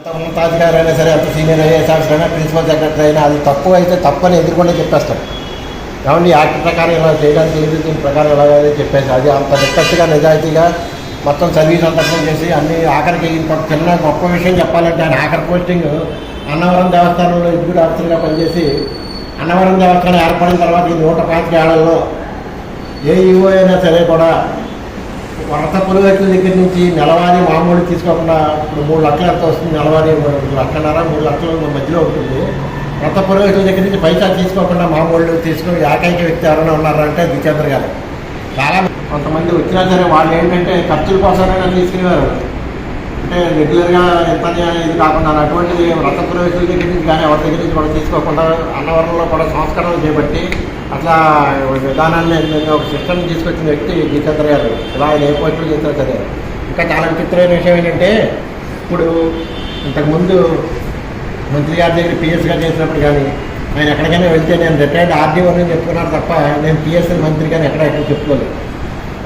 ఎంత ఉన్నతాధికారి అయినా సరే అంత సీనియర్ ఐఏఎస్ ఆఫీసర్ అయినా ప్రిన్సిపల్ సెక్రటరీ అయినా అది తప్పు అయితే తప్పని ఎదుర్కొనే చెప్పేస్తాడు. కాబట్టి యాక్ట్ ప్రకారం ఇలా చేయడానికి లేదు దీని ప్రకారం ఎలా అని చెప్పేసి అది అంత నిక్కచ్చిగా నిజాయితీగా మొత్తం సర్వీస్ అంతా చేసి అన్ని ఆఖరికి ఇంకొక చిన్న గొప్ప విషయం చెప్పాలంటే ఆయన ఆఖరి పోస్టింగ్ అన్నవరం దేవస్థానంలో ఎగ్జిక్యూటివ్ ఆఫీసర్గా పనిచేసి అన్నవరం దేవస్థానం ఏర్పడిన తర్వాత ఈ నూట పాతిక ఏళ్ళలో ఏ ఈవో అయినా సరే కూడా వరద పులివెట్ల దగ్గర నుంచి నెలవారీ మామూలు తీసుకోకుండా ఇప్పుడు మూడు లక్షలు ఎంత వస్తుంది? నెలవారీ లక్షన్నర మూడు లక్షల మధ్యలో ఉంటుంది వరద పులివెట్ల దగ్గర నుంచి పైసా తీసుకోకుండా మామూలు తీసుకుని ఏకైక వ్యక్తి ఎవరైనా ఉన్నారంటే దిచేంద్ర గారు. చాలా కొంతమంది వచ్చినా సరే వాళ్ళు ఏంటంటే ఖర్చుల కోసమైనా తీసుకునేవారు. అంటే రెగ్యులర్గా ఎంత ఇది కాకుండా అటువంటి రథ ప్రవేశాల దగ్గర నుంచి కానీ ఎవరి దగ్గర నుంచి కూడా తీసుకోకుండా అన్నవరంలో కూడా సంస్కరణలు చేపట్టి అట్లా విధానాన్ని నేను ఒక సిస్టమ్ తీసుకొచ్చిన వ్యక్తి జితేంద్ర గారు ఇలా ఆయన ఏ పోస్టులు చేసినా సరే. ఇంకా చాలా విచిత్రమైన విషయం ఏంటంటే ఇప్పుడు ఇంతకుముందు మంత్రి గారి దగ్గర పిఎస్గా చేసినప్పుడు కానీ ఆయన ఎక్కడికైనా వెళ్తే నేను రిటైర్డ్ ఆర్డీఓ అని చెప్పుకున్నాను తప్ప నేను పిఎస్ మంత్రి కానీ ఎక్కడ ఎక్కడ చెప్పుకోలేదు.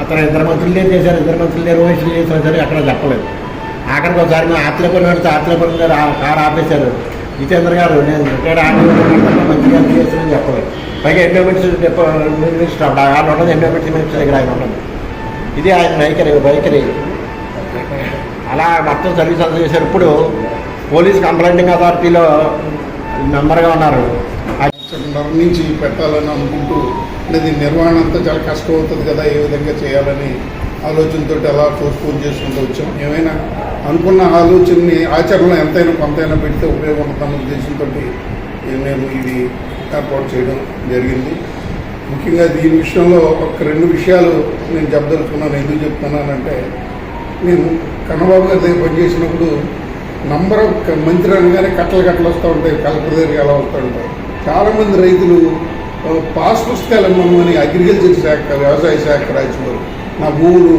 అతను ఇద్దరు మంత్రులే చేశారు ఇద్దరు మంత్రులే రోహిత్ చేసినా సరే అక్కడ చెప్పలేదు. అక్కడికి ఒకసారి మా ఆత్మీయపల్లి నడితే ఆత్మీయపల్లి గారు ఆ కారు ఆపేశారు. జితేంద్ర గారు నేను రిటైర్డ్ ఆర్డీఓ మంచిగా పిఎస్ చెప్పాలి చెప్పలేదు. పైగా ఎండోమెంట్స్ మినిస్టర్ అప్పుడు ఆయన ఉండదు ఎండోమెంట్స్ మినిస్టర్ దగ్గర ఆయన ఉండదు ఇది ఆయన వైఖరి వైఖరి. అలా మొత్తం సర్వీస్ అంతా చేశారు. ఇప్పుడు పోలీస్ కంప్లైంటింగ్ అథారిటీలో మెంబర్గా ఉన్నారు. నుంచి పెట్టాలని అనుకుంటూ అనేది నిర్వహణ అంతా చాలా కష్టం అవుతుంది కదా ఏ విధంగా చేయాలని ఆలోచనతో అలా పోస్ట్పోన్ చేసుకుంటూ వచ్చాం. ఏమైనా అనుకున్న ఆలోచనని ఆచరణలో ఎంతైనా కొంతైనా పెడితే ఉపయోగం ఉంటుందన్న ఉద్దేశంతో నేను ఇది ఏర్పాటు చేయడం జరిగింది. ముఖ్యంగా దీని విషయంలో ఒక రెండు విషయాలు నేను చెప్పదలుచుకున్నాను. ఎందుకు చెప్తున్నానంటే నేను కన్నబాబు గారి దగ్గర పనిచేసినప్పుడు నంబర్ ఆఫ్ మంత్రి అనగానే కట్టలు కట్టలు వస్తూ ఉంటాయి కలెక్టర్ దగ్గరికి అలా వస్తూ ఉంటాయి. చాలామంది రైతులు పాస్ పుస్తకాలు ఇమ్మని అగ్రికల్చర్ శాఖ వ్యవసాయ శాఖ రాజులు నా భూములు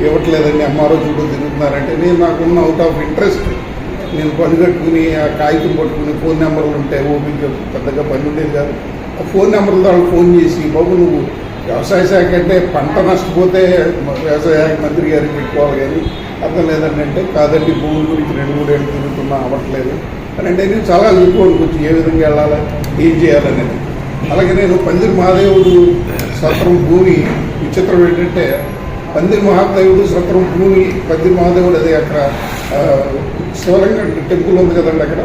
ఇవ్వట్లేదండి ఎంఆర్ఓ చుట్టూ తిరుగుతున్నారంటే నేను నాకున్న అవుట్ ఆఫ్ ఇంట్రెస్ట్ నేను పని కట్టుకుని ఆ కాగితం పట్టుకుని ఫోన్ నెంబర్లు ఉంటాయి ఓపిక పెద్దగా పని ఉండేది కాదు. ఆ ఫోన్ నెంబర్లతో వాళ్ళు ఫోన్ చేసి బాబు నువ్వు వ్యవసాయ శాఖ అంటే పంట నష్టపోతే వ్యవసాయ శాఖ మంత్రి గారికి పెట్టుకోవాలి కానీ అర్థం లేదండి అంటే కాదండి భూముల గురించి రెండు మూడు ఏళ్ళు తిరుగుతున్నా అవ్వట్లేదు. అని అంటే నేను చాలా చెప్పాను కొంచెం ఏ విధంగా వెళ్ళాలి ఏం చేయాలనేది అలాగే నేను పందిరి మహాదేవుడు సత్రం భూమి విచిత్రం ఏంటంటే పందిరి మహాదేవుడు సత్రం భూమి పందిరి మహాదేవుడు అది అక్కడ శివలింగ టెంపుల్ ఉంది కదండి అక్కడ.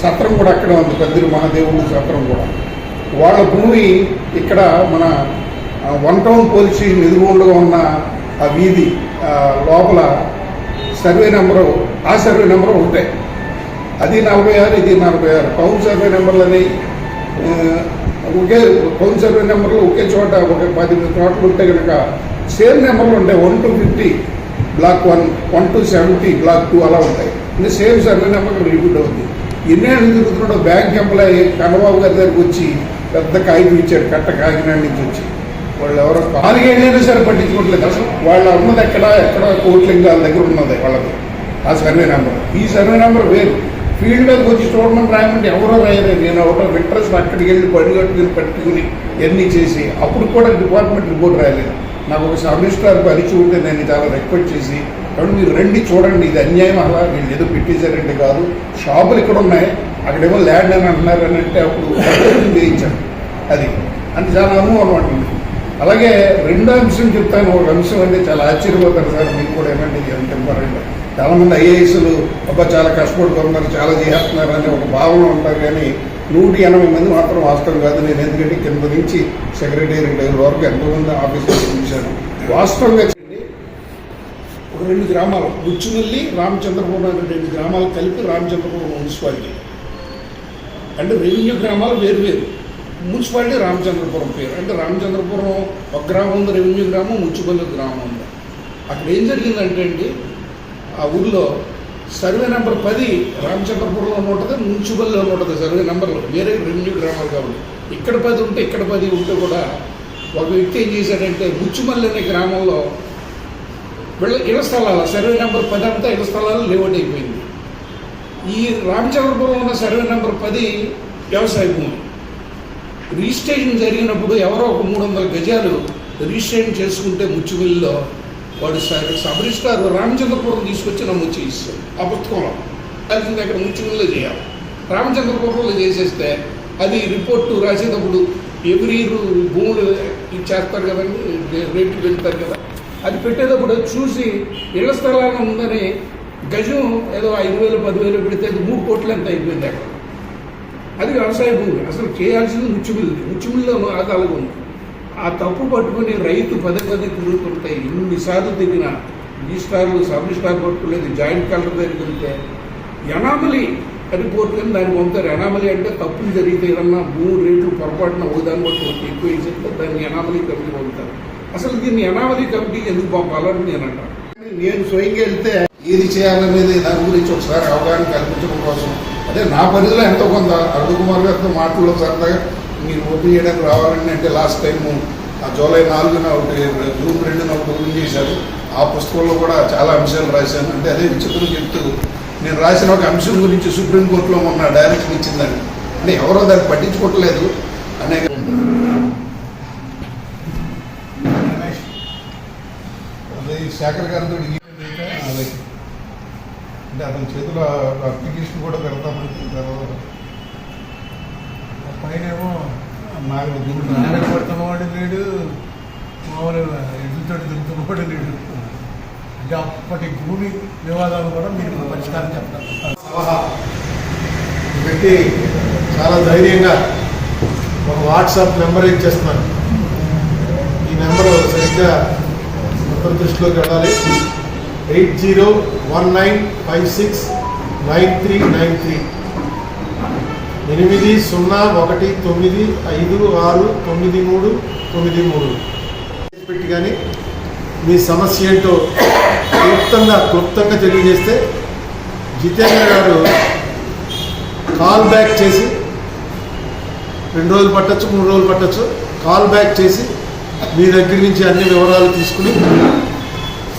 సత్రం కూడా అక్కడ ఉంది పందిరి మహాదేవుడు సత్రం కూడా. వాళ్ళ భూమి ఇక్కడ మన వన్ టౌన్ పోలీస్ స్టేషన్ ఎదురుగుండగా ఉన్న ఆ వీధి ఆ, లోపల సర్వే నెంబరు ఆ సర్వే నెంబరు ఒకటే. అది నలభై ఆరు ఇది నలభై ఆరు. టౌన్ సర్వే నెంబర్లని ఆ, ఒకే టౌన్ సర్వే నెంబర్లు ఒకే చోట ఒక పది చోట్ల ఉంటే కనుక సేమ్ నెంబర్లు ఉంటాయి one two fifty block one one two seventy block two అలా ఉంటాయి. ఇది సేమ్ సర్వే నెంబర్ రిపీట్ అవుతుంది ఎన్నేళ్ళు తిరుగుతున్నాడో బ్యాంక్ ఎంప్లాయీ కన్నబాబు గారి దగ్గరికి వచ్చి పెద్ద కాగితం ఇచ్చాడు కట్ట కాకినాడ నుంచి వచ్చి. వాళ్ళు ఎవరో నాలుగేళ్ళైనా సరే పట్టించుకోవట్లేదు అసలు. వాళ్ళు ఉన్నది ఎక్కడ ఎక్కడ కోట్లింగాల దగ్గర ఉన్నది వాళ్ళది. ఆ సర్వే నెంబర్ ఈ సర్వే నెంబర్ వేరు. ఫీల్డ్లోకి వచ్చి చూడమని రాయమంటే ఎవరో రాయలేదు. నేను ఎవరో విట్రస్ అక్కడికి వెళ్ళి పడి కట్టుకుని పెట్టుకుని ఇవన్నీ చేసి అప్పుడు కూడా డిపార్ట్మెంట్ రిపోర్ట్ రాయలేదు. నాకు ఒక సమిస్టర్ పరిచి ఉంటే నేను చాలా రిక్వెస్ట్ చేసి కాబట్టి మీరు రండి చూడండి ఇది అన్యాయం అలా వీళ్ళు ఏదో పెట్టేశారంటే కాదు. షాపులు ఇక్కడ ఉన్నాయి. అక్కడేమో ల్యాండ్ అని అంటున్నారు అని అంటే అప్పుడు వేయించాను అది. అంటే చాలా అనుభవం అనమాట అలాగే రెండో అంశం చెప్తాను. ఒక అంశం అంటే చాలా ఆశ్చర్యపోతారు సార్. మీకు కూడా ఏమంటే ఇది ఎంత చాలా మంది ఐఏఎస్లు అబ్బా చాలా కష్టపడుతున్నారు చాలా చేస్తున్నారు అనే ఒక భావన ఉంటారు. కానీ నూట ఎనభై మంది మాత్రం వాస్తవం కాదు. నేను ఎందుకంటే కింద నుంచి సెక్రటేరియట్ లెవెల్ వరకు ఎంతోమంది ఆఫీసర్స్ చూశాను వాస్తవంగా ఒక రెండు గ్రామాలు బుచ్చునల్లి రామచంద్రపురం అనే రెండు గ్రామాలు కలిపి రామచంద్రపురం మున్సిపాలిటీ. అంటే రెవెన్యూ గ్రామాలు వేరు వేరు. మున్సిపాలిటీ రామచంద్రపురం పేరు. అంటే రామచంద్రపురం ఒక గ్రామం ఉంది రెవెన్యూ గ్రామం ముచ్చుపల్లి గ్రామం ఉంది. అక్కడ ఏం జరిగిందంటే అండి ఆ ఊర్లో సర్వే నెంబర్ పది రామచంద్రపురంలో ఉంటుంది మున్సిపల్లో ఉంటుంది సర్వే నెంబర్లో. వేరే రెవెన్యూ గ్రామాలు కాబట్టి ఇక్కడ పది ఉంటే ఇక్కడ పది ఉంటే కూడా ఒక వ్యక్తి ఏం చేశాడంటే ముచ్చుమల్లి అనే గ్రామంలో వీళ్ళ ఇళ్ళ స్థలాలు సర్వే నెంబర్ పది అంతా ఇళ్ళ స్థలాలు లేఅవుట్ అయిపోయింది. ఈ రామచంద్రపురంలో ఉన్న సర్వే నెంబర్ పది వ్యవసాయ భూమి. రిజిస్ట్రేషన్ జరిగినప్పుడు ఎవరో ఒక మూడు వందల గజాలు రిజిస్ట్రేషన్ చేసుకుంటే ముచ్చుమిల్లిలో వాడు స- సబ్ రామచంద్రపురం తీసుకొచ్చి నమోదు చేయిస్తాడు ఆ పుస్తకంలో. కలిసింది అక్కడ ముచ్చుగుల్లో చేయాలి. రామచంద్రపురంలో చేసేస్తే అది రిపోర్టు రాసేటప్పుడు ఎవ్రీ భూములు ఇచ్చేస్తారు కదండి రేట్లు పెడతారు కదా. అది పెట్టేటప్పుడు చూసి ఇళ్ళ స్థలాలు ఉందని గజం ఏదో ఐదు వేలు పదివేలు పెడితే అది మూడు కోట్లు ఎంత అయిపోయింది అక్కడ. అది వ్యవసాయ భూమి. అసలు చేయాల్సింది ముచ్చుమిల్లు ముచ్చుమిల్లిలో అది అలాగే ఉంది. ఆ తప్పు పట్టుకుని రైతు పదే పదే తిరుగుతుంటే ఇన్నిసార్లు దిగిన రిజిస్టార్లు సబ్ స్టార్ పట్టుకోలేదు జాయింట్ కలర్ దగ్గరికి వెళ్తే ఎనామలీ రిపోర్ట్ దాన్ని పంపుతారు. ఎనామలీ అంటే తప్పులు జరిగితే ఏదన్నా మూడు రేట్లు పొరపాటున ఒకదాన్ని బట్టి ఒకటి ఎక్కువ వేసేస్తే దాన్ని ఎనామలీ కమిటీ పంపుతారు. అసలు దీన్ని ఎనామలీ కమిటీ ఎందుకు పంపాలని నేను అంటాను నేను స్వయంగా వెళ్తే ఏది చేయాలనేది దాని గురించి ఒకసారి అవగాహన కల్పించడం కోసం. అదే నా పరిధిలో ఎంతో కొంత అరుణ్ కుమార్ గారితో మాటల్లో సరదాగా మీరు ఓపెన్ చేయడానికి రావాలని అంటే లాస్ట్ టైము ఆ జూలై నాలుగున ఒకటి జూన్ రెండున ఒకటి ఓపెన్ చేశారు. ఆ పుస్తకంలో కూడా చాలా అంశాలు రాశాను. అంటే అదే విచిత్రం చెప్తూ నేను రాసిన ఒక అంశం గురించి సుప్రీంకోర్టులో మొన్న డైరెక్షన్ ఇచ్చిందని అంటే ఎవరో దాన్ని పట్టించుకోవట్లేదు. అనేక అదే శేఖర్ గారితో అంటే అతని చేతిలో అప్లికేషన్ కూడా పెడతామని పైనేమో నాకు నాన్న కొడుతున్నవాడు లేడు మామూలుగా ఎదురుతో దిగుతున్నవాడు లేడు. అంటే అప్పటి భూమి వివాదాలు కూడా మీరు పరిష్కారం చెప్తారు. సలహా పెట్టి చాలా ధైర్యంగా ఒక వాట్సాప్ నెంబర్ ఇచ్చేస్తున్నాను. ఈ నెంబరు సరిగ్గా అందరి దృష్టిలోకి వెళ్ళాలి. Eight zero one nine five six nine three nine three. ఎనిమిది సున్నా ఒకటి తొమ్మిది ఐదు ఆరు తొమ్మిది మూడు తొమ్మిది మూడు. పెట్టి కానీ మీ సమస్య ఏంటో క్లుప్తంగా క్లుప్తంగా తెలియజేస్తే జితేంద్ర గారు కాల్ బ్యాక్ చేసి రెండు రోజులు పట్టచ్చు మూడు రోజులు పట్టచ్చు కాల్ బ్యాక్ చేసి మీ దగ్గర నుంచి అన్ని వివరాలు తీసుకుని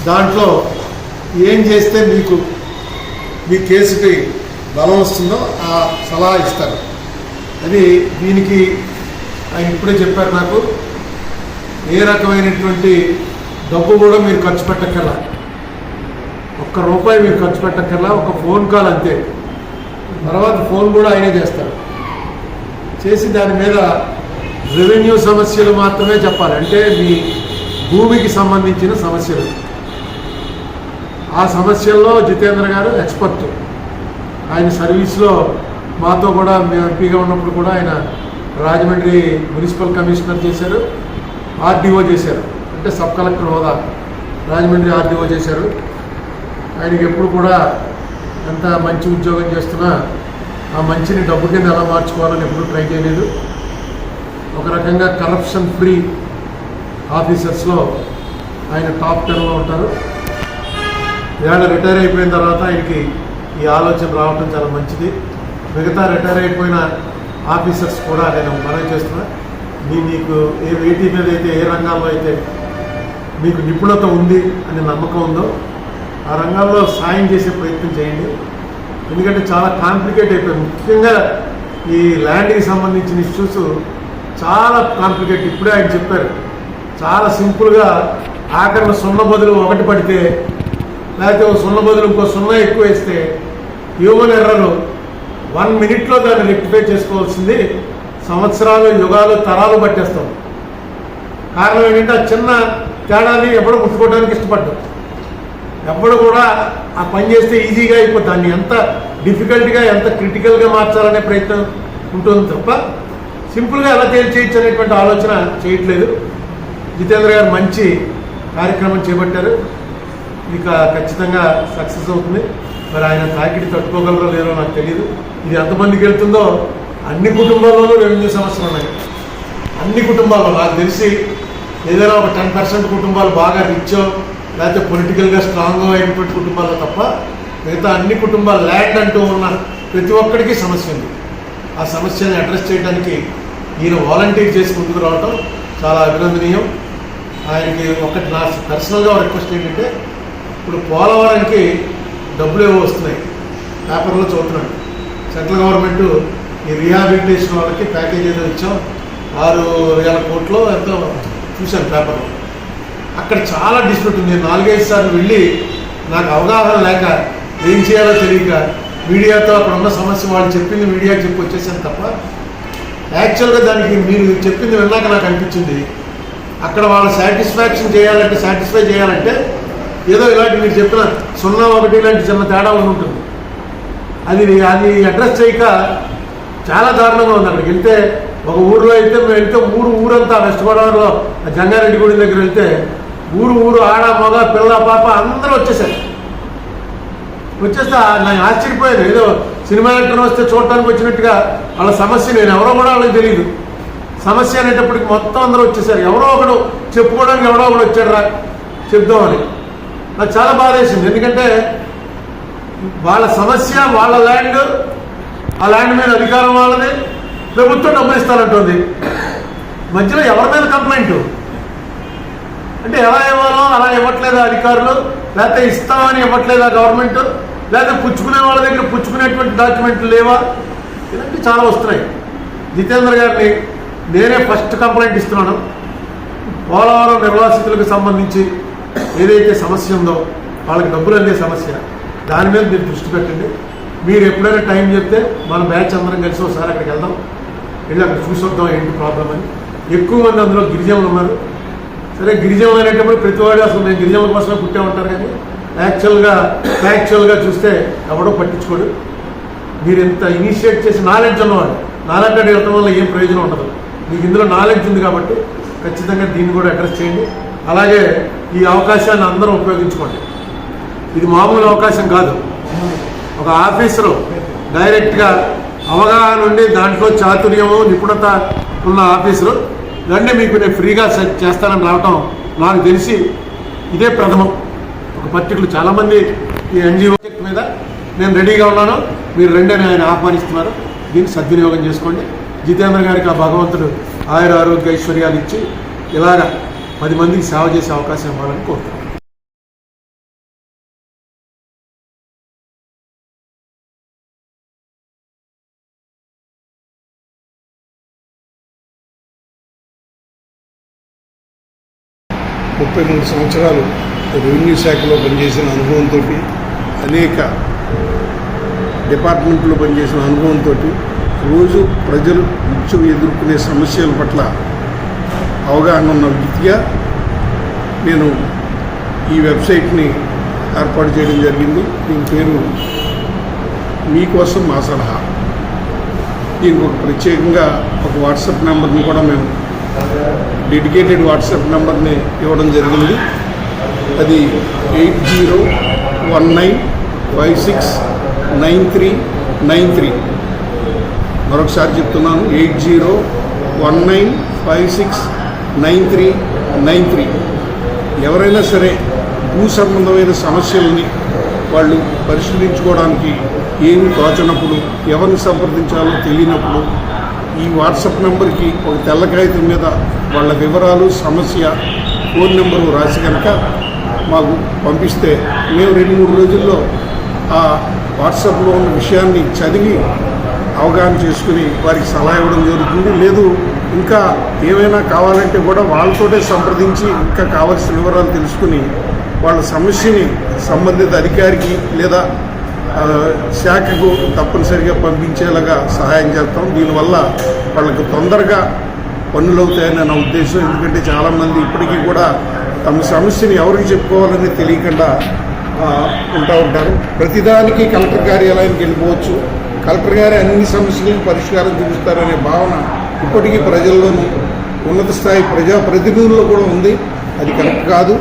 దాంట్లో ఏం చేస్తే మీకు మీ కేసుకి బలం వస్తుందో ఆ సలహా ఇస్తారు. అది దీనికి ఆయన ఇప్పుడే చెప్పారు నాకు ఏ రకమైనటువంటి డబ్బు కూడా మీరు ఖర్చు పెట్టక్కర్లా. ఒక్క రూపాయి మీరు ఖర్చు పెట్టక్కర్లా ఒక ఫోన్ కాల్ అంతే. తర్వాత ఫోన్ కూడా ఆయనే చేస్తారు. చేసి దాని మీద రెవెన్యూ సమస్యలు మాత్రమే చెప్పాలి. అంటే మీ భూమికి సంబంధించిన సమస్యలు. ఆ సమస్యల్లో జితేంద్ర గారు ఎక్స్పర్ట్. ఆయన సర్వీస్లో మాతో కూడా మేము ఎంపీగా ఉన్నప్పుడు కూడా ఆయన రాజమండ్రి మున్సిపల్ కమిషనర్ చేశారు ఆర్డీఓ చేశారు. అంటే సబ్ కలెక్టర్ హోదా. రాజమండ్రి ఆర్డీఓ చేశారు. ఆయనకి ఎప్పుడు కూడా ఎంత మంచి ఉద్యోగం చేస్తున్నా ఆ మంచిని డబ్బు కింద ఎలా మార్చుకోవాలని ఎప్పుడు ట్రై చేయలేదు. ఒక రకంగా కరప్షన్ ఫ్రీ ఆఫీసర్స్లో ఆయన టాప్ టెన్లో ఉంటారు. ఇవాళ రిటైర్ అయిపోయిన తర్వాత ఆయనకి ఈ ఆలోచన రావడం చాలా మంచిది. మిగతా రిటైర్ అయిపోయిన ఆఫీసర్స్ కూడా నేను మనం చేస్తున్నా. మీ మీకు ఏ వేటి మీద అయితే ఏ రంగాల్లో అయితే మీకు నిపుణత ఉంది అనే నమ్మకం ఉందో ఆ రంగాల్లో సాయం చేసే ప్రయత్నం చేయండి. ఎందుకంటే చాలా కాంప్లికేట్ అయిపోయింది. ముఖ్యంగా ఈ ల్యాండ్కి సంబంధించిన ఇష్యూస్ చాలా కాంప్లికేట్ ఇప్పుడే ఆయన చెప్పారు. చాలా సింపుల్గా ఆఖరణ సున్న బదులు ఒకటి పడితే లేకపోతే సున్న బదులు ఇంకో సున్నా ఎక్కువ వేస్తే హ్యూమన్ ఎర్రలు వన్ మినిట్లో దాన్ని రెక్టిఫై చేసుకోవాల్సింది. సంవత్సరాలు యుగాలు తరాలు పట్టేస్తాం. కారణం ఏంటంటే ఆ చిన్న తేడాన్ని ఎప్పుడు ముట్టుకోవడానికి ఇష్టపడ్డాం? ఎప్పుడు కూడా ఆ పని చేస్తే ఈజీగా అయిపోతుంది దాన్ని ఎంత డిఫికల్ట్గా ఎంత క్రిటికల్గా మార్చాలనే ప్రయత్నం ఉంటుంది తప్ప సింపుల్గా ఎలా తేల్చేయచ్చు అనేటువంటి ఆలోచన చేయట్లేదు. జితేంద్ర గారు మంచి కార్యక్రమం చేపట్టారు. ఇక ఖచ్చితంగా సక్సెస్ అవుతుంది. మరి ఆయన తాకిడి తట్టుకోగలరో లేరో నాకు తెలియదు ఇది ఎంతమందికి వెళ్తుందో అన్ని కుటుంబాల్లోనూ రెవెన్యూ సమస్యలు ఉన్నాయి. అన్ని కుటుంబాల్లో నాకు తెలిసి ఏదైనా ఒక టెన్ పర్సెంట్ కుటుంబాలు బాగా రిచ్చో లేకపోతే పొలిటికల్గా స్ట్రాంగ్ అయినటువంటి కుటుంబాల్లో తప్ప మిగతా అన్ని కుటుంబాలు ల్యాండ్ అంటూ ఉన్న ప్రతి ఒక్కరికి సమస్య ఉంది. ఆ సమస్యని అడ్రస్ చేయడానికి ఈయన వాలంటీర్ చేసి ముందుకు రావటం చాలా అభినందనీయం. ఆయనకి ఒకటి నా పర్సనల్గా రిక్వెస్ట్ ఏంటంటే ఇప్పుడు పోలవరంకి డబ్బులు ఏవో వస్తున్నాయి. పేపర్లో చదువుతున్నాను సెంట్రల్ గవర్నమెంట్ ఈ రీహాబిలిటేషన్ వాళ్ళకి ప్యాకేజ్ ఏదో ఇచ్చాం. ఆరు వేల కోట్లు ఎంతో చూశాను పేపర్లో. అక్కడ చాలా డిస్ప్యూట్ ఉంది. నాలుగైదు సార్లు వెళ్ళి నాకు అవగాహన లేక ఏం చేయాలో తెలియక మీడియాతో అక్కడ ఉన్న సమస్య వాళ్ళు చెప్పింది మీడియా చెప్పి వచ్చేసాను తప్ప యాక్చువల్గా దానికి మీరు చెప్పింది విన్నాక నాకు అనిపించింది. అక్కడ వాళ్ళ సాటిస్ఫాక్షన్ చేయాలంటే సాటిస్ఫై చేయాలంటే ఏదో ఇలాంటి మీరు చెప్పిన సున్నా ఒకటి ఇలాంటి చిన్న తేడా ఉంటుంది. అది అది అడ్రస్ చేయక చాలా దారుణంగా ఉంది అక్కడికి వెళ్తే. ఒక ఊర్లో అయితే మేము వెళ్తే ఊరు ఊరంతా వెస్ట్ గోదావరిలో ఆ జంగారెడ్డి గుడి దగ్గర వెళ్తే ఊరు ఊరు ఆడ మగ పిల్ల పాప అందరూ వచ్చేసారు వచ్చేస్తే ఆ- నాకు ఆశ్చర్యపోయాను ఏదో సినిమా యాక్టర్ వస్తే చూడటానికి వచ్చినట్టుగా వాళ్ళ సమస్య నేను ఎవరో కూడా వాళ్ళకి తెలియదు. సమస్య అనేటప్పటికి మొత్తం అందరూ వచ్చేసారు ఎవరో ఒకడు చెప్పుకోవడానికి ఎవరో ఒకడు వచ్చాడు రా చెప్దామని. నాకు చాలా బాధ వేసింది. ఎందుకంటే వాళ్ళ సమస్య వాళ్ళ ల్యాండ్ ఆ ల్యాండ్ మీద అధికారం వాళ్ళది. ప్రభుత్వం డబ్బులు ఇస్తానంటుంది. మధ్యలో ఎవరి మీద కంప్లైంట్ అంటే ఎలా ఇవ్వాలో అలా ఇవ్వట్లేదా అధికారులు? లేకపోతే ఇస్తామని ఇవ్వట్లేదా గవర్నమెంట్ లేకపోతే పుచ్చుకునే వాళ్ళ దగ్గర పుచ్చుకునేటువంటి డాక్యుమెంట్లు లేవా? ఇలాంటివి చాలా వస్తున్నాయి. జితేంద్ర గారిని నేనే ఫస్ట్ కంప్లైంట్ ఇస్తున్నాను. పోలవరం నిర్వాసితులకు సంబంధించి ఏదైతే సమస్య ఉందో వాళ్ళకి డబ్బులు అందే సమస్య దాని మీద మీరు దృష్టి పెట్టండి. మీరు ఎప్పుడైనా టైం చెప్తే మన బ్యాచ్ అందరం కలిసి ఒకసారి అక్కడికి వెళ్దాం. వెళ్ళి అక్కడ చూసి వద్దాం ఏంటి ప్రాబ్లం అని. ఎక్కువ మంది అందులో గిరిజనులు ఉన్నారు. సరే గిరిజనులు అనేటప్పుడు ప్రతివాడు అసలు నేను గిరిజనుల కోసమే పుట్టే ఉంటారు కానీ యాక్చువల్గా యాక్చువల్గా చూస్తే ఎవడో పట్టించుకోడు. మీరు ఎంత ఇనిషియేట్ చేసి నాలెడ్జ్ ఉన్నవాడు నాలెడ్జ్ అడగటం వల్ల ఏం ప్రయోజనం ఉండదు. మీకు ఇందులో నాలెడ్జ్ ఉంది కాబట్టి ఖచ్చితంగా దీన్ని కూడా అడ్రస్ చేయండి. అలాగే ఈ అవకాశాన్ని అందరూ ఉపయోగించుకోండి. ఇది మామూలు అవకాశం కాదు. ఒక ఆఫీసరు డైరెక్ట్గా అవగాహన ఉండి దాంట్లో చాతుర్యము నిపుణత ఉన్న ఆఫీసరు రండి మీకు నేను ఫ్రీగా సెట్ చేస్తానని రావటం నాకు తెలిసి ఇదే ప్రథమం. ఒక పర్టికులర్ చాలామంది ఈ ఎన్జిఓ మీద నేను రెడీగా ఉన్నాను. మీరు రెండే ఆయన ఆహ్వానిస్తున్నారు. దీన్ని సద్వినియోగం చేసుకోండి. జితేంద్ర గారికి ఆ భగవంతుడు ఆయుర ఆరోగ్య ఐశ్వర్యాలు ఇచ్చి ఇలాగా పది మందికి సేవ చేసే అవకాశం ఇవ్వాలని కోరుతున్నాను ముప్పై మూడు సంవత్సరాలు రెవెన్యూ శాఖలో పనిచేసిన అనుభవంతో అనేక డిపార్ట్మెంట్లో పనిచేసిన అనుభవంతో రోజు ప్రజలు నిత్యం ఎదుర్కొనే సమస్యల పట్ల అవగాహన ఉన్న వ్యక్తిగా నేను ఈ వెబ్సైట్ని ఏర్పాటు చేయడం జరిగింది. దీని పేరు మీకోసం మా సలహా. దీనికి ఒక ప్రత్యేకంగా ఒక వాట్సాప్ నెంబర్ని కూడా మేము డెడికేటెడ్ వాట్సాప్ నెంబర్ని ఇవ్వడం జరిగింది. అది eight zero one nine five six nine three nine three. మరొకసారి చెప్తున్నాను eight zero one nine five six nine three nine three. ఎవరైనా సరే భూ సంబంధమైన సమస్యల్ని వాళ్ళు పరిశీలించుకోవడానికి ఏమి తోచనప్పుడు ఎవరిని సంప్రదించాలో తెలియనప్పుడు ఈ వాట్సాప్ నెంబర్కి ఒక తెల్ల కాగితం మీద వాళ్ళ వివరాలు సమస్య ఫోన్ నెంబరు రాసి కనుక మాకు పంపిస్తే మేము రెండు మూడు రోజుల్లో ఆ వాట్సాప్లో ఉన్న విషయాన్ని చదివి అవగాహన చేసుకుని వారికి సలహా ఇవ్వడం జరుగుతుంది. లేదు ఇంకా ఏమైనా కావాలంటే కూడా వాళ్ళతోటే సంప్రదించి ఇంకా కావాల్సిన వివరాలు తెలుసుకుని వాళ్ళ సమస్యని సంబంధిత అధికారికి లేదా శాఖకు తప్పనిసరిగా పంపించేలాగా సహాయం చేస్తాం. దీనివల్ల వాళ్ళకు తొందరగా పనులు అవుతాయని నా ఉద్దేశం. ఎందుకంటే చాలామంది ఇప్పటికీ కూడా తమ సమస్యని ఎవరికి చెప్పుకోవాలని తెలియకుండా ఉంటా ఉంటారు. ప్రతిదానికి కలెక్టర్ కార్యాలయానికి వెళ్ళిపోవచ్చు. కలెక్టర్ గారి అన్ని సమస్యలకు పరిష్కారం చూపిస్తారనే భావన ఇప్పటికీ ప్రజల్లోనూ ఉన్నత స్థాయి ప్రజాప్రతినిధుల్లో కూడా ఉంది. అది కరెక్ట్ కాదు.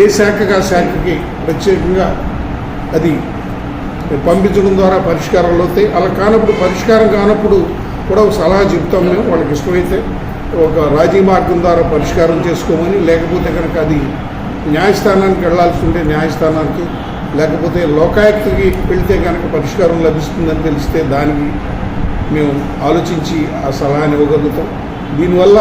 ఏ శాఖగా ఆ శాఖకి ప్రత్యేకంగా అది పంపించడం ద్వారా పరిష్కారాలు అవుతాయి. అలా కానప్పుడు పరిష్కారం కానప్పుడు కూడా ఒక సలహా చెప్తాం మేము. వాళ్ళకి ఇష్టమైతే ఒక రాజీ మార్గం ద్వారా పరిష్కారం చేసుకోమని లేకపోతే కనుక అది న్యాయస్థానానికి వెళ్ళాల్సి ఉంటే న్యాయస్థానానికి లేకపోతే లోకాయుక్తకి వెళ్తే కనుక పరిష్కారం లభిస్తుందని తెలిస్తే దానికి మేము ఆలోచించి ఆ సలహాన్ని ఇవ్వగలుగుతాం. దీనివల్ల